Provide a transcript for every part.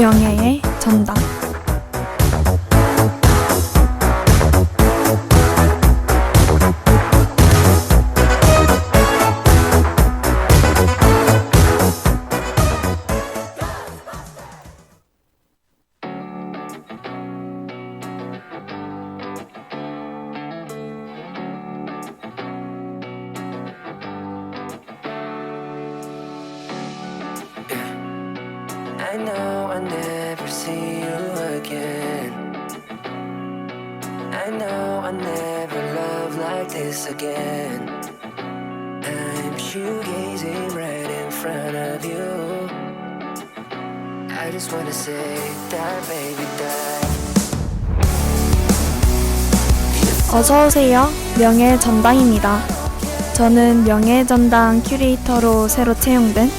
명예의 전당. This again. I'm shoegazing right in front of you. I just wanna say, die, baby, die. 어서 오세요. 명예의 전당입니다. 저는 명예의 전당 큐레이터로 새로 채용된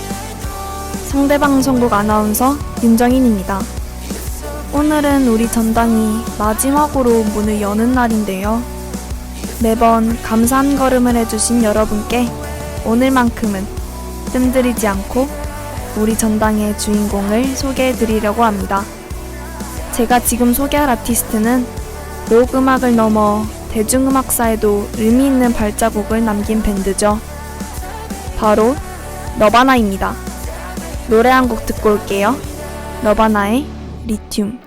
성대방송국 아나운서 윤정인입니다. 오늘은 우리 전당이 마지막으로 문을 여는 날인데요. 매번 감사한 걸음을 해주신 여러분께 오늘만큼은 뜸들이지 않고 우리 전당의 주인공을 소개해 드리려고 합니다. 제가 지금 소개할 아티스트는 록 음악을 넘어 대중음악사에도 의미 있는 발자국을 남긴 밴드죠. 바로 너바나입니다. 노래 한 곡 듣고 올게요. 너바나의 리튬.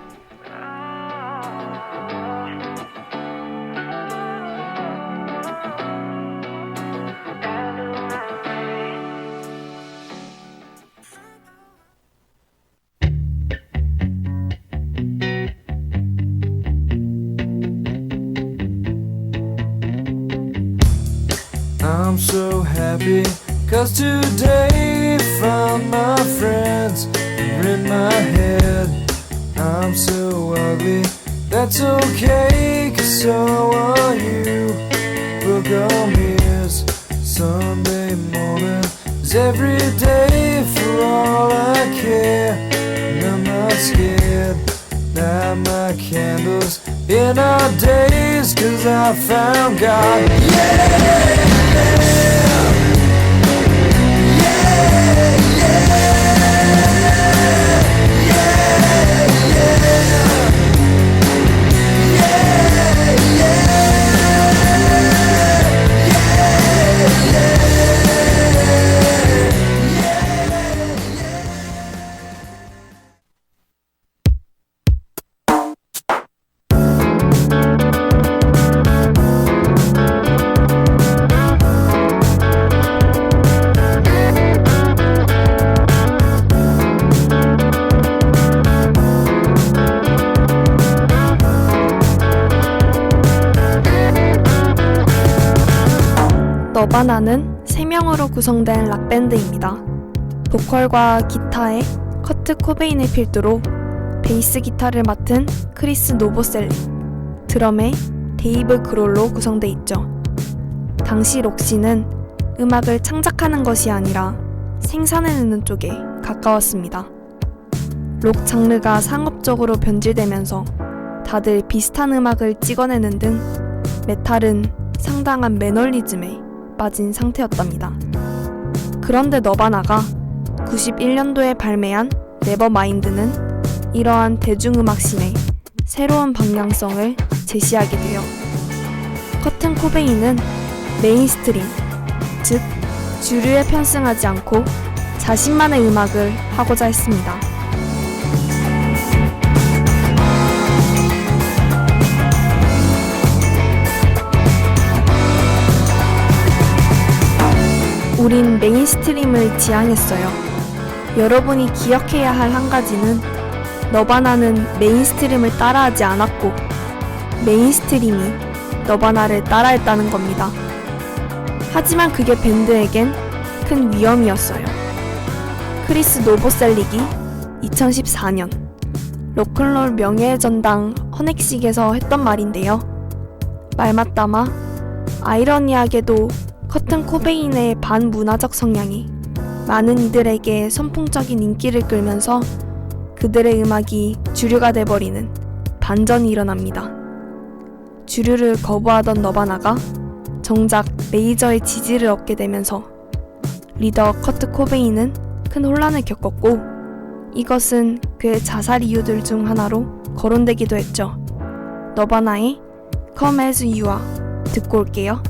I'm so happy. Cause today found my friends in my head. I'm so ugly, that's okay Light my candles in our days cause I found God. 너바나는 3명으로 구성된 락밴드입니다. 보컬과 기타에 커트 코베인을 필두로 베이스 기타를 맡은 크리스 노보셀리, 드럼에 데이브 그롤로 구성돼 있죠. 당시 록시는 음악을 창작하는 것이 아니라 생산해내는 쪽에 가까웠습니다. 록 장르가 상업적으로 변질되면서 다들 비슷한 음악을 찍어내는 등 메탈은 상당한 매너리즘에 빠진 상태였답니다. 그런데 너바나가 91년도에 발매한 네버마인드는 이러한 대중음악씬의 새로운 방향성을 제시하게 되어 커튼 코베인은 메인스트림, 즉 주류에 편승하지 않고 자신만의 음악을 하고자 했습니다. 우린 메인스트림을 지향했어요. 여러분이 기억해야 할 한 가지는 너바나는 메인스트림을 따라하지 않았고 메인스트림이 너바나를 따라했다는 겁니다. 하지만 그게 밴드에겐 큰 위험이었어요. 크리스 노보셀릭이 2014년 로큰롤 명예의 전당 허넥식에서 했던 말인데요. 말맞다마 아이러니하게도 커튼 코베인의 반문화적 성향이 많은 이들에게 선풍적인 인기를 끌면서 그들의 음악이 주류가 돼버리는 반전이 일어납니다. 주류를 거부하던 너바나가 정작 메이저의 지지를 얻게 되면서 리더 커트 코베인은 큰 혼란을 겪었고 이것은 그의 자살 이유들 중 하나로 거론되기도 했죠. 너바나의 Come As You Are 듣고 올게요.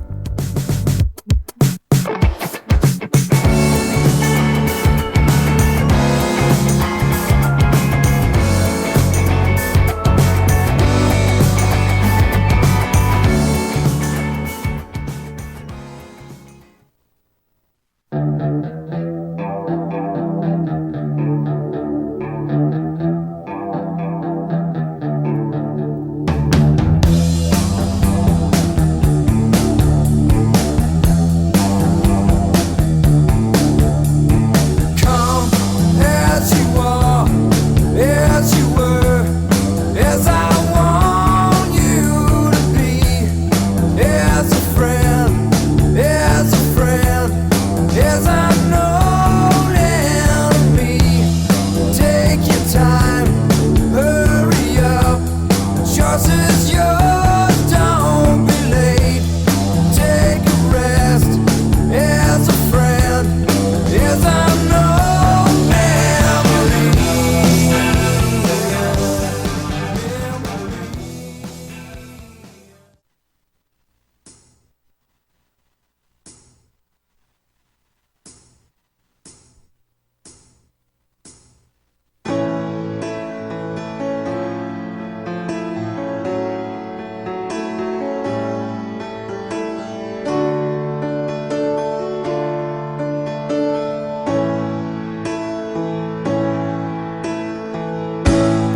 crosses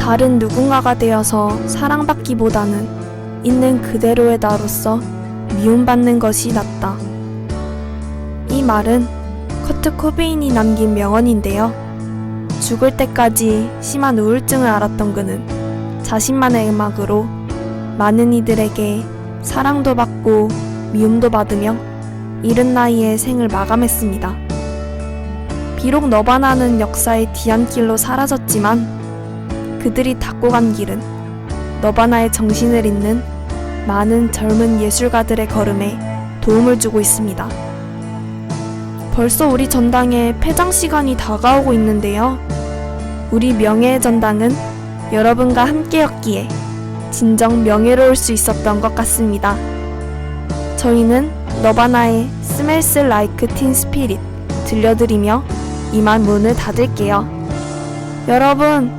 다른 누군가가 되어서 사랑받기보다는 있는 그대로의 나로서 미움받는 것이 낫다. 이 말은 커트 코베인이 남긴 명언인데요. 죽을 때까지 심한 우울증을 앓았던 그는 자신만의 음악으로 많은 이들에게 사랑도 받고 미움도 받으며 이른 나이에 생을 마감했습니다. 비록 너바나는 역사의 뒤안길로 사라졌지만 그들이 닦고 간 길은 너바나의 정신을 잇는 많은 젊은 예술가들의 걸음에 도움을 주고 있습니다. 벌써 우리 전당에 폐장 시간이 다가오고 있는데요. 우리 명예의 전당은 여러분과 함께였기에 진정 명예로울 수 있었던 것 같습니다. 저희는 너바나의 Smells Like Teen Spirit 들려드리며 이만 문을 닫을게요. 여러분,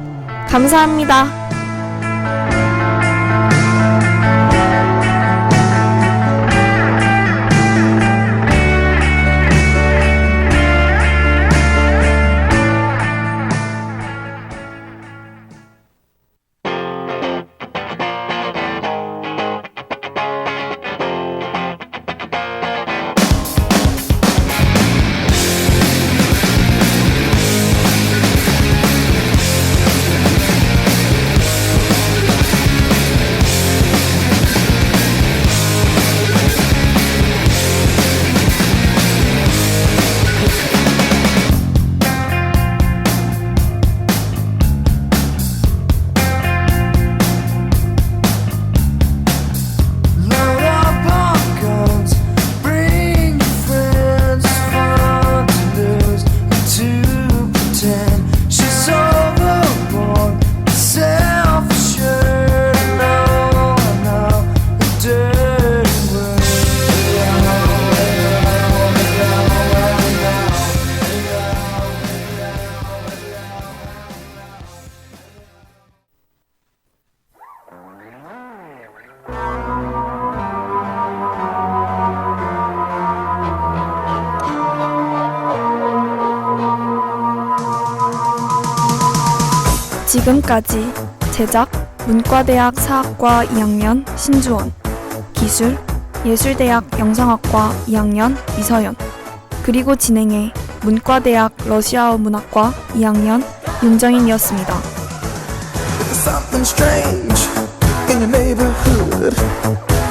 감사합니다. 지금까지 제작 문과대학 사학과 2학년 신주원, 기술 예술대학 영상학과 2학년 이서연, 그리고 진행해 문과대학 러시아어 문학과 2학년 윤정인이었습니다. something strange in your neighborhood.